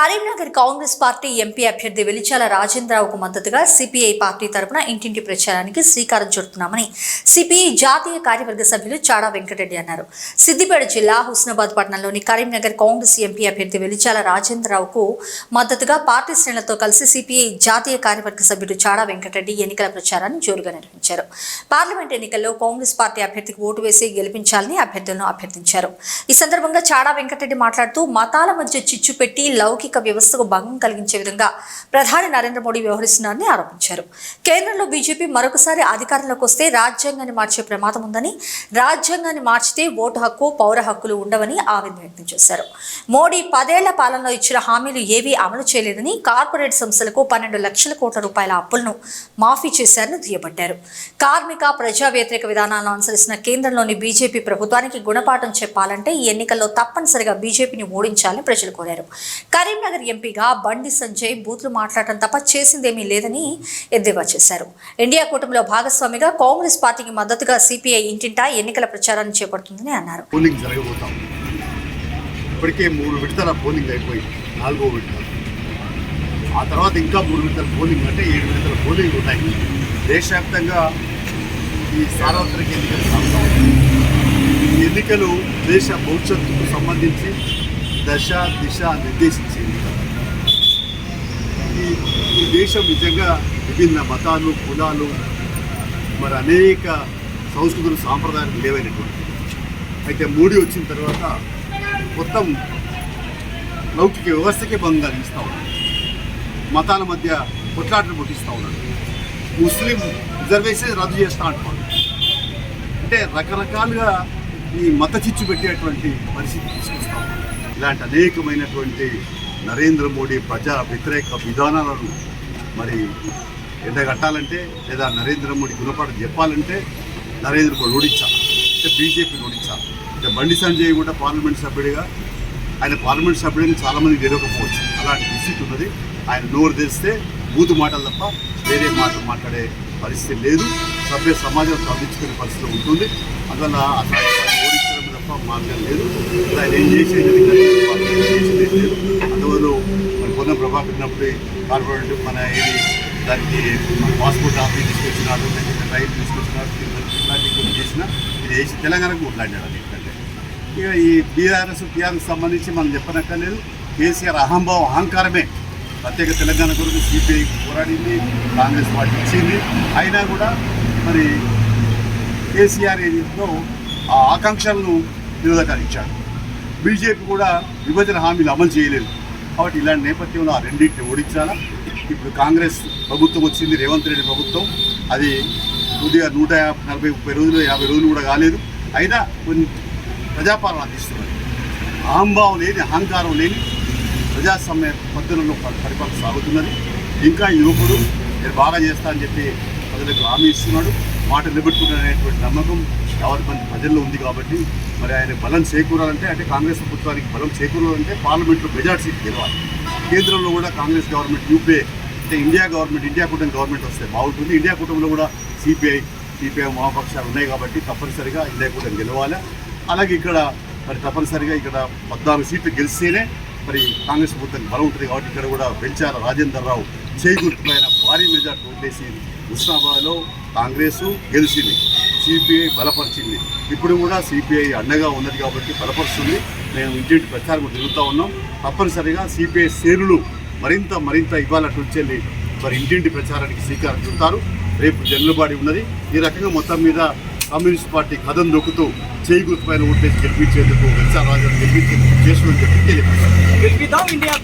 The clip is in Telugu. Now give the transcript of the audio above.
కరీంనగర్ కాంగ్రెస్ పార్టీ ఎంపీ అభ్యర్థి వెలిచాల రాజేంద్రరావుకు మద్దతుగా సిపిఐ పార్టీ తరపున ఇంటింటి ప్రచారానికి శ్రీకారం చుడుతున్నామని సిపిఐ జాతీయ కార్యవర్గ సభ్యులు చాడా వెంకటరెడ్డి అన్నారు. సిద్దిపేట జిల్లా హుస్నాబాద్ పట్టణంలోని కరీంనగర్ కాంగ్రెస్ ఎంపీ అభ్యర్థి వెలిచాల రాజేంద్రరావుకు మద్దతుగా పార్టీ శ్రేణులతో కలిసి సిపిఐ జాతీయ కార్యవర్గ సభ్యుడు చాడా వెంకటరెడ్డి ఎన్నికల ప్రచారాన్ని జోరుగా నిర్వహించారు. పార్లమెంట్ ఎన్నికల్లో కాంగ్రెస్ పార్టీ అభ్యర్థికి ఓటు వేసి గెలిపించాలని అభ్యర్థులను అభ్యర్థించారు. ఈ సందర్భంగా చాడా వెంకటరెడ్డి మాట్లాడుతూ మతాల మధ్య చిచ్చు పెట్టి లౌకిక వ్యవస్థకు భంగం కలిగించే విధంగా ప్రధాని నరేంద్ర మోడీ వ్యవహరిస్తున్నారని ఆరోపించారు. కేంద్రంలో బీజేపీ మరొకసారి అధికారంలోకి వస్తే రాజ్యాంగాన్ని మార్చే ప్రమాదం ఉందని రాజ్యాంగాన్ని మార్చితే ఓటు హక్కు పౌర హక్కులు ఉండవని ఆవేదన వ్యక్తం చేశారు. మోడీ పదేళ్ళ పాలనలో ఇచ్చిన హామీలు ఏవీ అమలు చేయలేదని కార్పొరేట్ సంస్థలకు పన్నెండు లక్షల కోట్ల రూపాయల అప్పులను మాఫీ చేశారని దుయ్యబట్టారు. కార్మిక ప్రజా వ్యతిరేక విధానాలను అనుసరిస్తున్న కేంద్రంలోని బీజేపీ ప్రభుత్వానికి గుణపాఠం చెప్పాలంటే ఈ ఎన్నికల్లో తప్పనిసరిగా బీజేపీని ఓడించాలని ప్రజలు కోరారు. కరీం కరీంనగర్ ఎంపీగా బండి సంజయ్ బూత్లు మాట్లాడటం తప్ప చేసిందేమీ లేదని ఎద్దేవా చేశారు. ఇండియా కూటమిలో భాగస్వామిగా కాంగ్రెస్ పార్టీకి మద్దతుగా సిపిఐ ఇంటింటా ఎన్నికల ప్రచారాన్ని చేపడుతుందని అన్నారు. పోలింగ్ జరగబోతాం. ఇప్పటికే మూడు విడతల పోలింగ్ అయిపోయి నాలుగో విడత. ఆ తర్వాత ఇంకా మూడు విడతల పోలింగ్ అంటే ఏడు విడతల పోలింగ్ ఉన్నాయి దేశవ్యాప్తంగా ఈ సార్వత్రిక ఎన్నికలు ఈ ఎన్నికలు దేశ భవిష్యత్తుకు సంబంధించి దశ దిశ నిర్దేశించింది. ఈ ఈ దేశం నిజంగా విభిన్న మతాలు కులాలు మరి అనేక సంస్కృతులు సాంప్రదాయాలు లేవైనటువంటి అయితే మోడీ వచ్చిన తర్వాత మొత్తం లౌకిక వ్యవస్థకే భంగం కలిగిస్తూ ఉన్నాడు మతాల మధ్య కొట్లాటలు పుట్టిస్తూ ఉన్నాడు ముస్లిం రిజర్వేషన్ రద్దు చేస్తా అంటున్నాడు అంటే రకరకాలుగా ఈ మత చిచ్చు పెట్టేటువంటి పరిస్థితి తీసుకొస్తా ఉన్నాడు ఇలాంటి అనేకమైనటువంటి నరేంద్ర మోడీ ప్రజా వ్యతిరేక విధానాలను మరి ఎండగట్టాలంటే లేదా నరేంద్ర మోడీ గుణపాఠం చెప్పాలంటే నరేంద్ర మోడీ ఓడించాలి. అంటే బీజేపీని ఓడించాలి. అంటే బండి సంజయ్ కూడా పార్లమెంట్ సభ్యుడిగా ఆయన పార్లమెంట్ సభ్యుడిని చాలామంది తెలియకపోవచ్చు అలాంటి పరిస్థితి ఉన్నది. ఆయన నోరు తెరిస్తే బూతు మాటలు తప్ప వేరే మాటలు మాట్లాడే పరిస్థితి లేదు. సభ్య సమాజం సాధించుకునే పరిస్థితి ఉంటుంది. అందువల్ల అసలు తప్ప మార్గం లేదు. ఆయన ఏం చేసేది? చేసేది లేదు. అందువల్ల మన పొన్న ప్రభాకర్ కార్పొరేట్ మన ఏది దానికి మన పాస్పోర్ట్ ఆఫీస్ తీసుకొచ్చినాడు లేకపోతే రైలు తీసుకొచ్చినాడు కొన్ని చేసినా ఇది వేసి తెలంగాణకు కొట్లాడినాడు అది ఏంటంటే. ఇక ఈ బీఆర్ఎస్ టీఆర్ఎస్ సంబంధించి మనం చెప్పనక్కర్లేదు. కేసీఆర్ అహంభావం అహంకారమే. ప్రత్యేక తెలంగాణ కొరకు సిపిఐ పోరాడింది కాంగ్రెస్ పార్టీ ఇచ్చింది. అయినా కూడా మరి కేసీఆర్ ఏదో ఆ ఆకాంక్షలను నిరోధకరించాడు బీజేపీ కూడా విభజన హామీలు అమలు చేయలేదు. కాబట్టి ఇలాంటి నేపథ్యంలో ఆ రెండింటిని ఓడించాలా? ఇప్పుడు కాంగ్రెస్ ప్రభుత్వం వచ్చింది రేవంత్ రెడ్డి ప్రభుత్వం. అది కొద్దిగా నూట యాభై నలభై ముప్పై రోజులు యాభై రోజులు కూడా కాలేదు. అయినా కొన్ని ప్రజాపాలన అందిస్తున్నారు. అహంభావం లేని అహంకారం లేని ప్రజాస్వామ్య పద్ధతుల్లో ప- పరిపాలన సాగుతున్నది. ఇంకా యువకుడు నేను బాగా చేస్తా అని చెప్పి ప్రజలకు హామీ ఇస్తున్నాడు. మాట నిలబెట్టుకునేటువంటి నమ్మకం యావత్ మంది ప్రజల్లో ఉంది కాబట్టి మరి ఆయన బలం చేకూరాలంటే అంటే కాంగ్రెస్ ప్రభుత్వానికి బలం చేకూరాలంటే పార్లమెంట్లో మెజార్టీ సీట్ గెలవాలి. కేంద్రంలో కూడా కాంగ్రెస్ గవర్నమెంట్ యూపీఏ అంటే ఇండియా గవర్నమెంట్ ఇండియా కూటమి గవర్నమెంట్ వస్తే బాగుంటుంది. ఇండియా కూటమిలో కూడా సిపిఐ సిపిఐ మహాపక్షాలు ఉన్నాయి కాబట్టి తప్పనిసరిగా ఇండియా కూటమి గెలవాలి. అలాగే ఇక్కడ మరి తప్పనిసరిగా ఇక్కడ పద్నాలుగు సీట్లు గెలిస్తేనే మరి కాంగ్రెస్ ప్రభుత్వానికి బలం ఉంటుంది కాబట్టి ఇక్కడ కూడా వెంచాల రాజేందర్ రావు చేకూర్చిపోయిన భారీ మెజార్టీ ఓటేసి హుస్నాబాద్లో కాంగ్రెస్ గెలిచింది. సిపిఐ బలపరిచింది. ఇప్పుడు కూడా సిపిఐ అండగా ఉన్నది కాబట్టి బలపరుస్తుంది. మేము ఇంటింటి ప్రచారం కూడా తిరుగుతూ ఉన్నాం. తప్పనిసరిగా సిపిఐ సేరులు మరింత మరింత ఇవాళ వచ్చి మరి ఇంటింటి ప్రచారానికి శ్రీకారం చుడతారు. రేపు జన్లుబాడి ఉన్నది. ఈ రకంగా మొత్తం మీద కమ్యూనిస్ట్ పార్టీ కథం నొక్కుతూ చేయి గుర్తుపైన ఓట్లేసి గెలిపించేందుకు వెంచాల రాజు గెలిపించేందుకు చేసిన తెలియదు